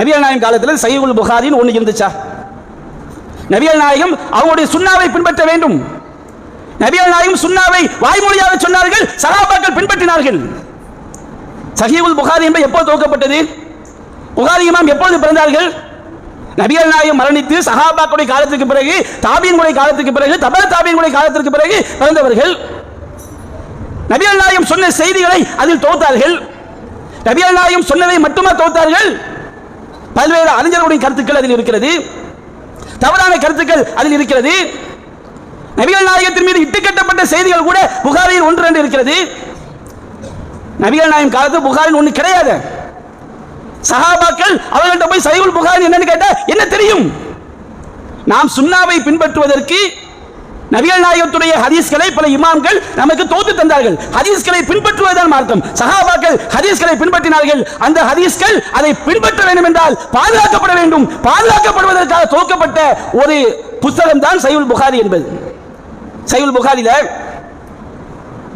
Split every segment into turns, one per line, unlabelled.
நபிகள் நாயகம் காலத்தில் சைகுல் புகாரின்னு ஒன்று இருந்துச்சா? நபிகள் நாயகம் அவங்களுடைய சுண்ணாவை பின்பற்ற வேண்டும். நபிகள் நாயகம் சுண்ணாவை வாய்மொழியாக சொன்னார்கள் சகாபாக்கள் பின்பற்றினார்கள். சஹீவுல் புகாரி என்பது எப்போது துவக்கப்பட்டது? புகாரி இமாம் எப்பொழுது பிறந்தார்கள்? நபிகள் நாயகம் மரணித்து சஹாபாக்களுடைய காலத்திற்கு பிறகு தாபீன்களுடைய காலத்துக்கு பிறகு தபர தாபீன்களுடைய காலத்திற்கு பிறகு பிறந்தவர்கள். நபிகள் நாயகம் சொன்ன செய்திகளை அதில் தோத்தார்கள். நபிகள் நாயகம் சொன்னதை மட்டுமா தோத்தார்கள்? பல்வேறு அறிஞர்களுடைய கருத்துக்கள் அதில் இருக்கிறது. தவறான கருத்துக்கள் அதில் இருக்கிறது. நபிகள் நாயகத்தின் மீது இட்டுக்கட்டப்பட்ட செய்திகள் கூட புகாரில் ஒன்று ரெண்டு இருக்கிறது. நபிகள் நாயகம் காலத்து புகாரில் ஒன்று கிடையாது. சஹாபாக்கள் அவர்கள்ட்ட போய் சைவுல் புகார் என்னன்னு கேட்டால் என்ன தெரியும்? நாம் சுண்ணாவை பின்பற்றுவதற்கு நபிகள் நாயகத்துடைய ஹதீஸ்களை பல இமாம்கள் நமக்கு தோத்து தந்தார்கள். ஹதீஸ்களை பின்பற்றுவதுதான் மார்க்கம். சஹாபாக்கள் ஹதீஸ்களை பின்பற்றினார்கள். அந்த ஹதீஸ்கள் அதை பின்பற்ற வேண்டும் என்றால் பாதுகாக்கப்பட வேண்டும். பாதுகாக்கப்படுவதற்காக துவக்கப்பட்ட ஒரு புத்தகம் தான் சைவுல் புகாரி என்பது. சைவுல் புகாரில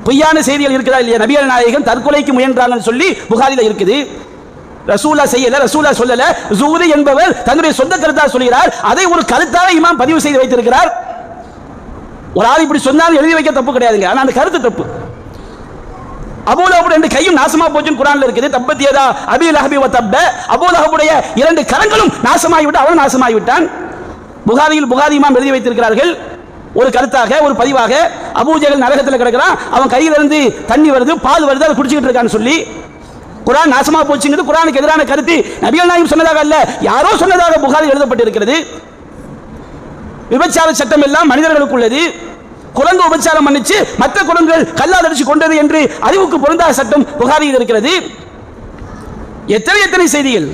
பொய்யான செய்திகள் இருக்கிறதா இல்லையா? நபிகள் நாயகம் தற்கொலைக்கு முயன்றாங்கன்னு சொல்லி புகாரில இருக்குது. ரசூலா செய்யல ரசூலா சொல்லல. ஜூரி என்பவர் தன்னுடைய சொந்த கருத்தாக சொல்கிறார். அதை ஒரு கருத்தாக இமாம் பதிவு செய்து வைத்திருக்கிறார். ஒரு ஆள் இப்படி சொன்னாலும் எழுதி வைக்க தப்பு கிடையாதுங்க. ஆனால் அந்த கருத்து தப்பு. அபூலஹபுடைய ரெண்டு கையும் நாசமா போச்சுன்னு குரான்ல இருக்குது. தப்பத்தியதா அபி லஹபி தப்ப. அபூலகபுடைய இரண்டு கரங்களும் நாசமாகி விட்டு அவன் நாசமாகி விட்டான். புகாரியில் புகாரி இமாம் எழுதி வைத்திருக்கிறார்கள். ஒரு கருத்தாக ஒரு பதிவாக. அபூஜகல் நரகத்தில் கிடக்கிறான். அவன் கையில இருந்து தண்ணி வருது பால் வருது அதை குடிச்சிட்டு இருக்கான்னு சொல்லி. குரான் நாசமா போச்சுங்கிறது குரானுக்கு எதிரான கருத்து. நபிகள் நாயும் சொன்னதாக அல்ல. யாரோ சொன்னதாக புகாரி எழுதப்பட்டிருக்கிறது. விபச்சார சட்டம் எல்லாம் மனிதர்களுக்கு உள்ளது குரங்கு உபச்சாரம் பண்ணிச்சு மற்ற குரங்குகள் கல்லால் அடிச்சு கொண்டது என்று அறிவுக்கு பொருந்தாத சட்டம் புகாரியில் இருக்கிறது. எத்தனை எத்தனை செய்திகள்?